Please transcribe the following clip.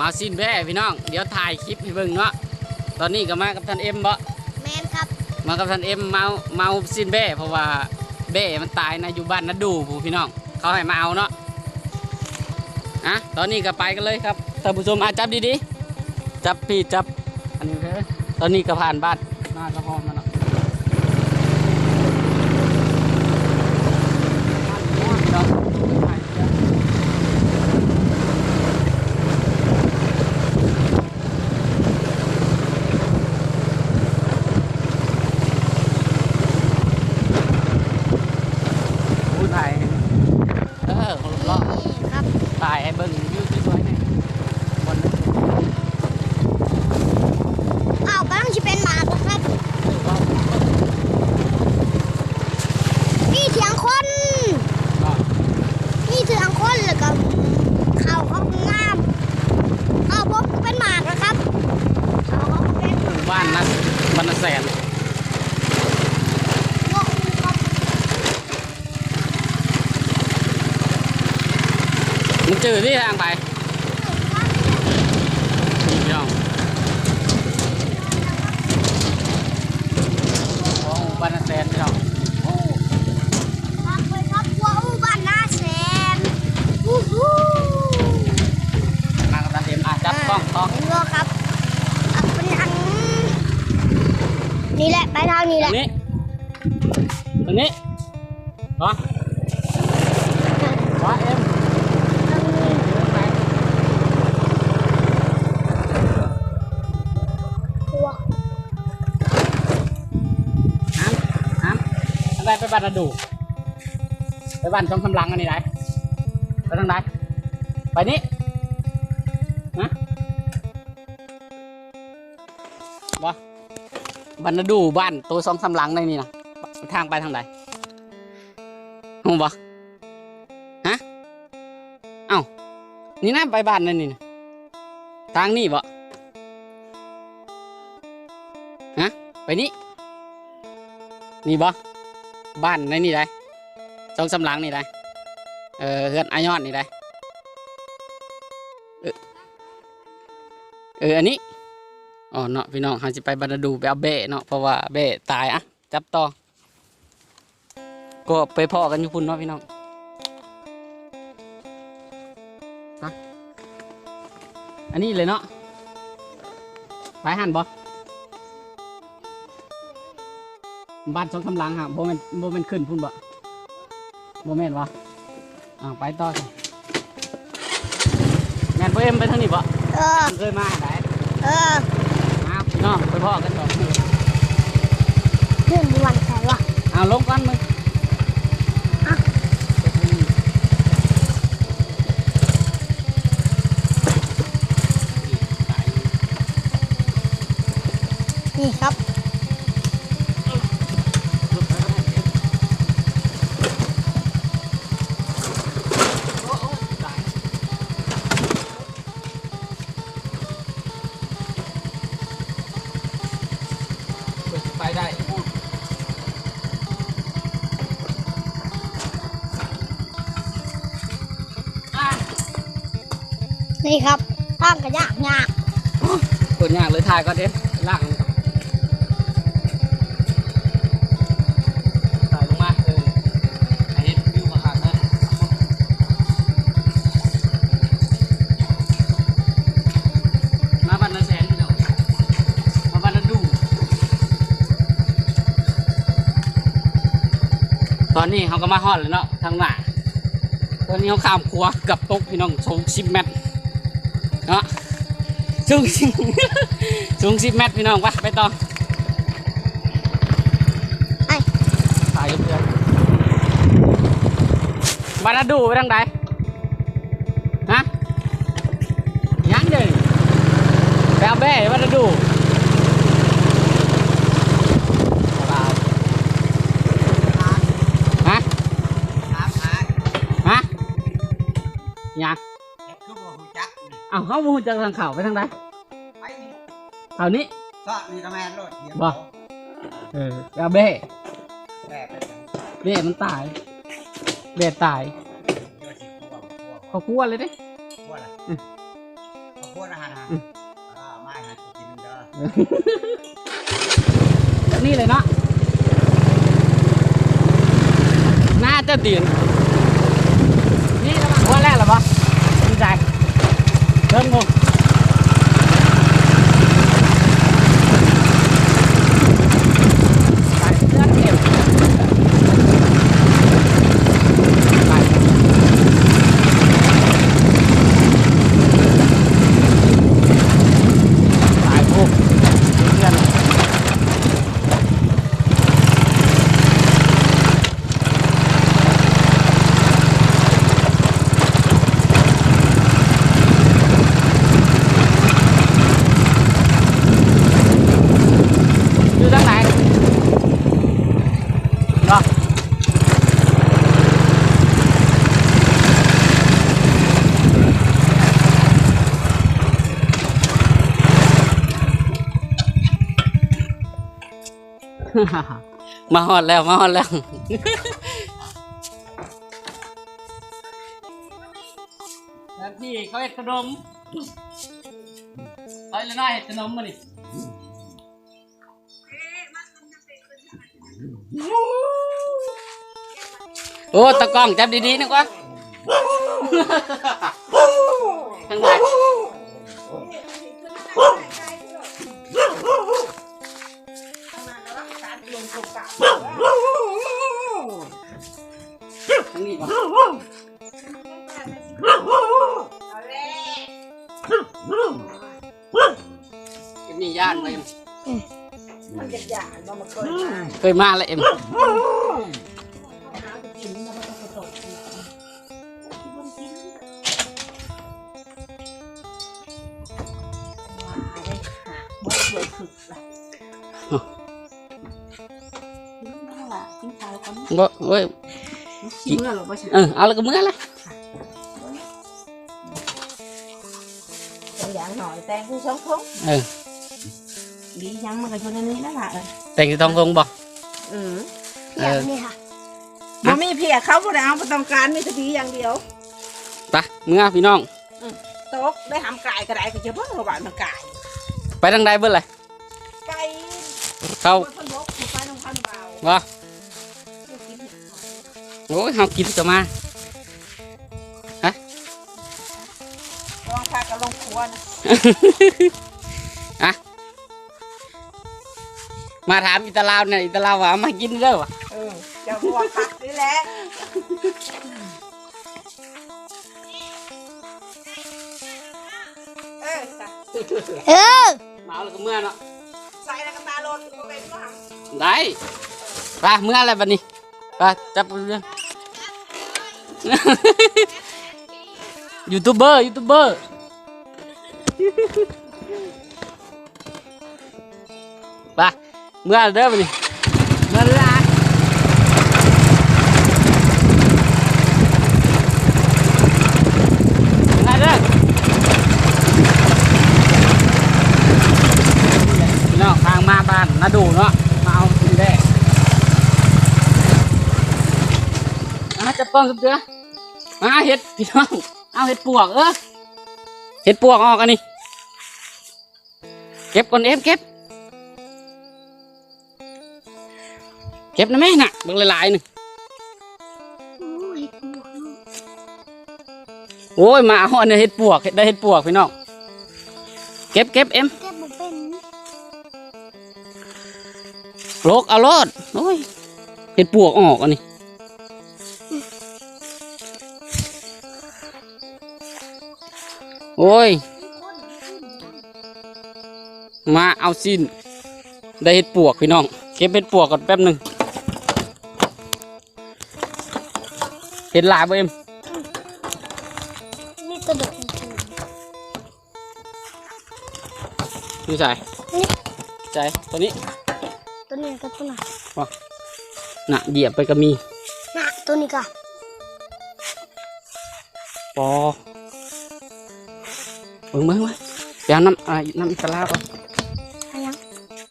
มาซินแบ่พี่น้อง เดี๋ยวถ่ายคลิปให้เบิ่งเนาะ ตอนนี้ก็มากับท่านเอ็มบ่แมนครับมากับท่านเอ็มเมาเมาซินแบ่เพราะว่าแบ่มันตายนะอยู่บ้านนัดดูผู้พี่น้อง เขาให้มาเอาเนาะอะตอนนี้ก็ไปกันเลยครับท่านผู้ชมอาจับดีๆ จับพี่จับ อันนี้เลยตอนนี้ก็ผ่านบ้านหน้ากระพอมมาเนาะพี่น้องถ่ายเสื้อ พูดถ่ายเออคนรอบ นี่ครับ ถ่ายให้เบิ่งวิวสวยๆหน่อยบนนั้น อ้าวกำลังจะเป็นหมากแล้วครับ นี่เถียงคน ก็ นี่เถียงคนแล้วก็เข้าห้องน้ำเอาผมเป็นหมากแล้วครับเอาเขาเป็น บ้านนั้น บ้านนันแสนงงครับมันจืดที่ทางไปนี่พี่น้องโอ้บ้านนันแสนพี่น้องโอ้ ครับไปครับว้าวบ้านหน้าแสนวู้ฮู้ มากับตาเต็มอะจับกล้องกล้อง เห็นบ่ครับอะเป็นอัน นี่แหละ ไปทางนี้ตแหรละงนี้ตรงนี้เหรอเหรอเอ็มนี่อยู่ตรงไหนว้าวน้ำน้ำอะไรไปบ้านระดู ไปบ้านช่องกำลังอันนี้ไหนไปทางไหนไปนี้ บ้านรดูบ้านตัวสองสาหลังในนี่นะทางไปทางไหนหูบ่ฮะเอ้านี่นะไปบ้านนั่นนี่นะทางนี่บ่ฮะไปนี่นี่บ่บ้านในนี่ได้สองสาหลังนี่ได้เออเฮือนอายอดนี่ได้เออเอออันนี้ อ๋อเนาะพี่น้องเราจะไปบรรดูไปเอาเบ้เนาะเพราะว่าเบ้ตายอะจับต่อก็ไปพ่อกันอยู่พุ่นเนาะพี่น้องไปอันนี้เลยเนาะไปหันบ่บ้านสองกำลังฮะโบแมนโบแมนขึ้นพุ่นบ่โบแมนวะอ่าไปต่อสิแมนโบเอ็มไปทางนี้บ่เออเคยมาหาไหนเอออ้าว พี่น้องไปพ่อกันต่อเรื่องวันใครวะเอาลงกันมึงอะนี่ครับ นี่ครับทางกระยากยากกดยากเลยถ่ายก็เด็ดล่างถ่ายลงมาเออให้เห็นวิวมาขาดเลยมาบ้านนาแสนพี่น้องมาบ้านนาดู ตอนนี้เขาก็มาฮอดเลยเนาะทางหน้าตอนนี้เขาข้ามครัวกับตกพี่น้องสูงสิบเมตร เนาะสูงสิสูงสิบเมตรพี่น้องไปไปต่อไอ้ถ่ายกับเพื่อนบานาดูไปทางใดฮะยังเดินไปเอาแบ่บานาดู เอาเขามูจากทางเขาไปทางใดไปนี่เขานี้ ซะนี่ก็แม่นโลดเดี๋ยบ่ เออเอาเบ้แม่เป็นเบ้มันตายเบ้ตายเดี๋ยวสิกลัวบ่วเขากลัวเลยเดิกลัวอะไรอืมเขากควรอาหารฮะอ่าไม่ฮะกินเด้อแบบนี้เลยเนาะน่าจะตีนนี่ระวังหัวแรกเหรอปะดีใจเริ่มงงไปเลือดเก็บไปตายปุ๊บเพื่อน อยู่ทางไหนเหรอ มาฮอดแล้วมาฮอดแล้ว แล้วพี่เขาเห็ดขนมเขาเห็ดหน้าเห็ดขนมมาดิโอ้ตะกล้องจับดีๆนะกว่าทางไหนทาง เอ็มนี่ย่านไหมมันจะหยาดบ่มาเคยมาเคยมาแล้วเอ็มหาไปกินแล้วมันก็ตกที่บ่ได้กินว่าไปได้หาบ่ได้สวยถึกล่ะ บ่เว้ยชิมแล้วหรอบ่ใช่เออเอาแล้วก็เมื่อละตัวอย่างหน่อยแตงคือสองทงเออดียังมันก็อยู่ในนี้นั่นล่ะเออแต่งที่ทองทงบอกเออเออย่างอนี้ค่ะบ่มีเพียเขาบ่ได้เอาบ่ต้องการมีแต่ดีอย่างเดียวไปเมื่อพี่น้องตกได้หำไก่ก็ได้ก็จะเบิ่งว่าบ้านมันไก่ไปทางใดเบิ่เลยไก่เข้ามันคนบกอยู่ไปน้องพันเบา โอ้ยเฮากินก็มาลองพากันลงครัวนะอะมาถามอิตาลาวเนี่ยอิตาลาวว่าเอามากินเด้อวะเออจะบัวผักนี่แหละเออจ้ะเออมาเอาแล้วก็เมื่อเนาะใส่แล้วก็ตาโลดก็เป็นว่าได้ไปเมื่ออะไรบัดนี้ไปจับเรื่อง ยูทูบเบอร์ยูทูบเบอร์ไปเมื่อเด้อบัดนี้เมื่อละมาเด้อพี่น้องทางมาบ้านนาดูเห็ดพี่น้อง เอาเห็ดปวกเออเห็ดปวกออกอันนี้ เก็บก่อนเอ็มเก็บ เก็บนะแม่น่ะเบิ่งหลายๆหนึ่งโอ้ยบวกโอ้ยมาเอาอันนี้เห็ดปวกเห็ดได้เห็ดปวกพี่น้องเก็บเก็บเอ็มแก้บุเป็นโลกเอารอดโอ้ยเห็ดปวกออกอันนี้ โอ้ย มาเอาสิ้นได้เห็ดปวกพี่น้อง เก็บเห็ดปวกก่อนแป๊บหนึ่งเห็ดหลายบ่เอ็มนี่ตัวเด็กนี่ใส่ใจตัวนี้ ตัวนี้กับตัวไหนน่ะเหยียบไปก็มี น่ะตัวนี้ก็ปอ เบิ่งเบิ่งไว้ไปเอาน้ำอ่าน้ำอิตาลาก่อน